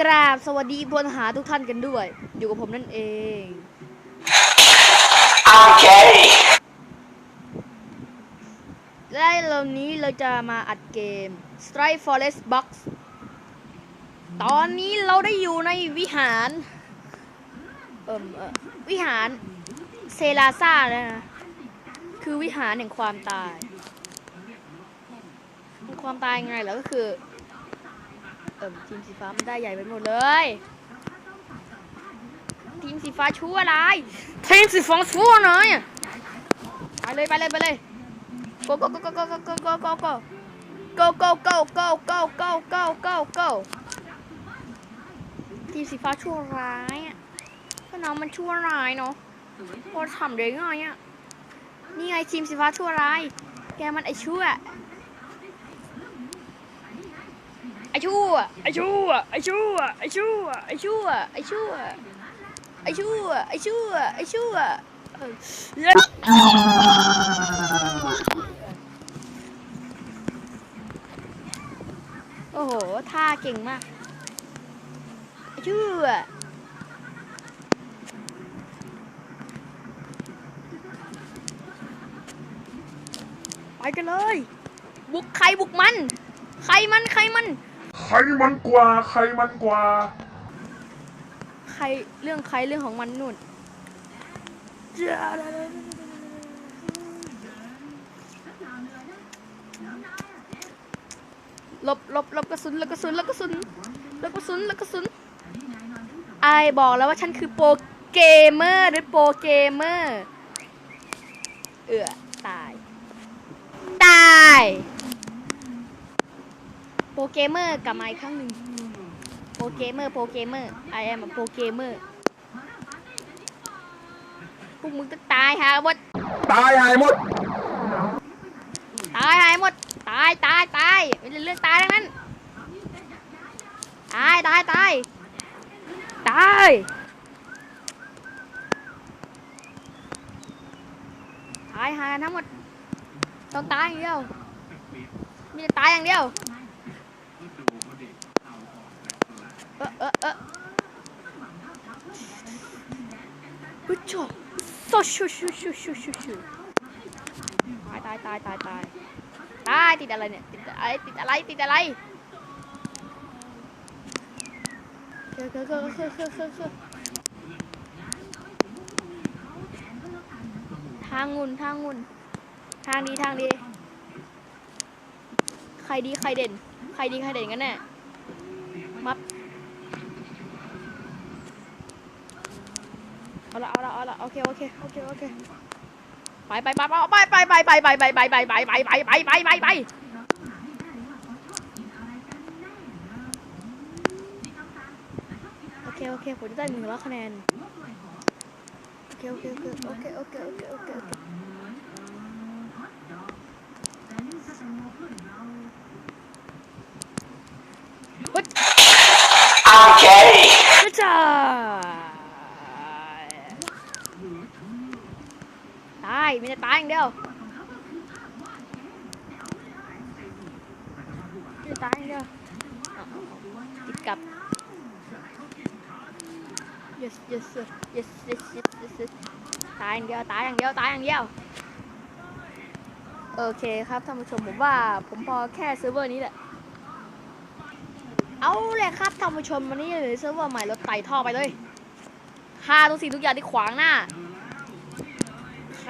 กราบสวัสดีพลทหารทุกท่านกันด้วย อยู่กับผมนั่นเอง Okay. และเรานี้เราจะมาอัดเกม Strike Forest Box ตอนนี้เราได้อยู่ในวิหารเอ่มเอ่อวิหารเซลาซ่าแล้วนะคือวิหารแห่งความตาย ความตายยังไงเหรอก็คือ เอ่มทีมสีฟ้ามันได้ใหญ่ไปหมดเลย ทีมสีฟ้าชั่วอะไรายทีมสีฟ้าชั่วหน่อยไปเลยไปเลยไปเลย go go go go go go go go go go go go go go go go go go ทีมสีฟ้าชั่วร้ายอะก็น้องมันชั่วร้ายเนาะพอทำได้ไงอะนี่ไงทีมสีฟ้าชั่วร้าย แกมันไอชั่วไอ ชั่วไอชั่วไอชั่วไอชั่วไอชั่วไอชั่วไอชั่วไอชั่วไอชั่วเออโอ้โหท่าเก่งมากไอชั่วไปกันเลย บุกใครบุกมัน ใครมันใครมัน ใครมันกว่า ใครมันกว่า ใครเรื่องใครเรื่องของมันนู่นลบลบลบกระสุนลบกระสุนลบกระสุนลบกระสุนลบกระสุนไอบอกแล้วว่าฉันคือโปรเกมเมอร์หรือโปรเกมเมอร์ เอือตาย ตาย ปรเกมเมอร์กลับมาอีกครั้งหนึ่งโปรเกมเมอร์โปรเกมเมอร์ I am a โปรเกมเมอร์พวกมึงต้องตายหาหมด ตายหายหมด ตายหายหมด ตายตายตายไม่ได้เรื่องตายทั้งนั้น ตายตายตายตายตายหากันทั้งหมด ต้องตายอย่างเดียว มีแต่ตายอย่างเดียว เออเออเออฮึชอโซชูชูชูชูชูชูตายตายตายตายตายตายติดอะไรเนี่ยติดอะไรติดอะไรติดอะไรเคือคือคือคือคือคือคือทางงุนทางงุนทางดีทางดี ใครดีใครเด่น ใครดีใครเด่นกันแน่ มับ เอาละเอาละเอาละโอเคโอเคโอเคโอเคไปไปไปไปไปไปไปไปไปไปไปไปไปไปไปไปไปไปโอเคโอเคผมจะได้หนึ่งร้อยคะแนนโอเคโอเคโอเคโอเคโอเคโอเคโอเคโอเคฮึด Okay. จ้า ตายม่ได้ตายอย่างเดียวม่ได้ตายอย่างเดียวติดกับ yes yes yes yes yes yes ตายอย่างเดียวตายอย่างเดียวตายอย่างเดียวโอเคครับท่านผู้ชมผมว่าผมพอแค่เซิร์ฟเวอร์นี้แหละ เอาเลยครับท่านผู้ชมวันนี้เลยเซิร์ฟเวอร์ใหม่ราไต่ท่อไปเลยฆ่าทุกสิ่งทุกอย่างที่ขวางหน้า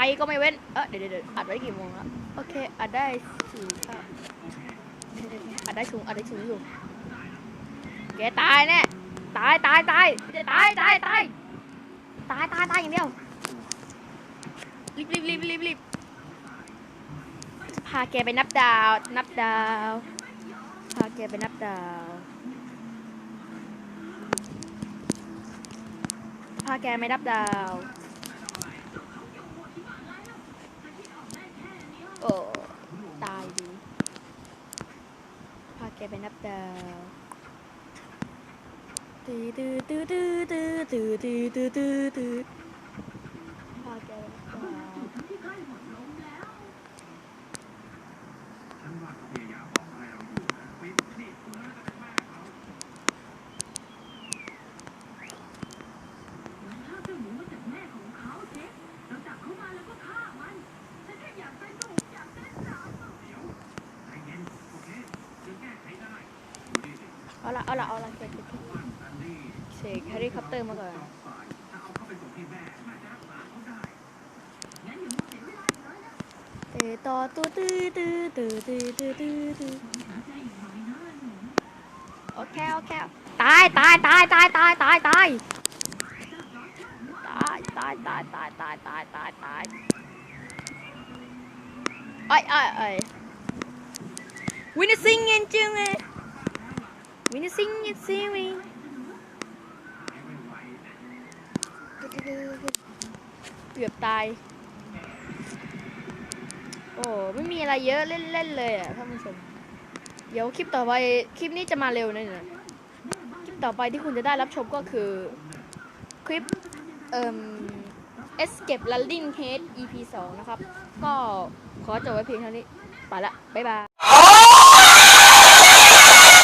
รก็ไม่เว้น เออเดี๋ยวเดี๋ยวเดี๋ยวอัดไว้กี่โมงแล้วโอเค อัดได้สี่เก้าอัดได้สูง อัดได้สูงอยู่ แกตายแน่ ตายตายตายตายตายตายตายตายตายอย่างเดียว รีบรีบรีบรีบรีบพาแกไปนับดาว นับดาว พาแกไปนับดาว พาแกไม่นับดาว โอ้ ตายดี พา แกไปนับดาวตื้อตื้อตื้อตื้อตื้อตื้อตื้อตื้อตื้อพาแกไปนับดาวาละเอาละเอาละเสกเสกเฮลิคอปเตอร์มาก่อนเตะต่อตัวตื้อตื้อตื้อตื้อตื้อตื้อตื้อโอเคโอเคตายตายตายตายตายตายตายตายตายตายตายตายตายตายตายไอ้ไอ้ไอ้วินซิงเงินจึงไง วินิซิงเงินซิงวิเกือบตาย โอ้ไม่มีอะไรเยอะเล่นๆเลยอะท่านผู้ชม เดี๋ยวคลิปต่อไปคลิปนี้จะมาเร็วหน่อยนะคลิปต่อไปที่คุณจะได้รับชมก็คือ คลิปเอ่ม Escape Running Head EP 2 นะครับ ก็ขอจบไว้เพียงเท่านี้ ไปละ บ๊ายบาย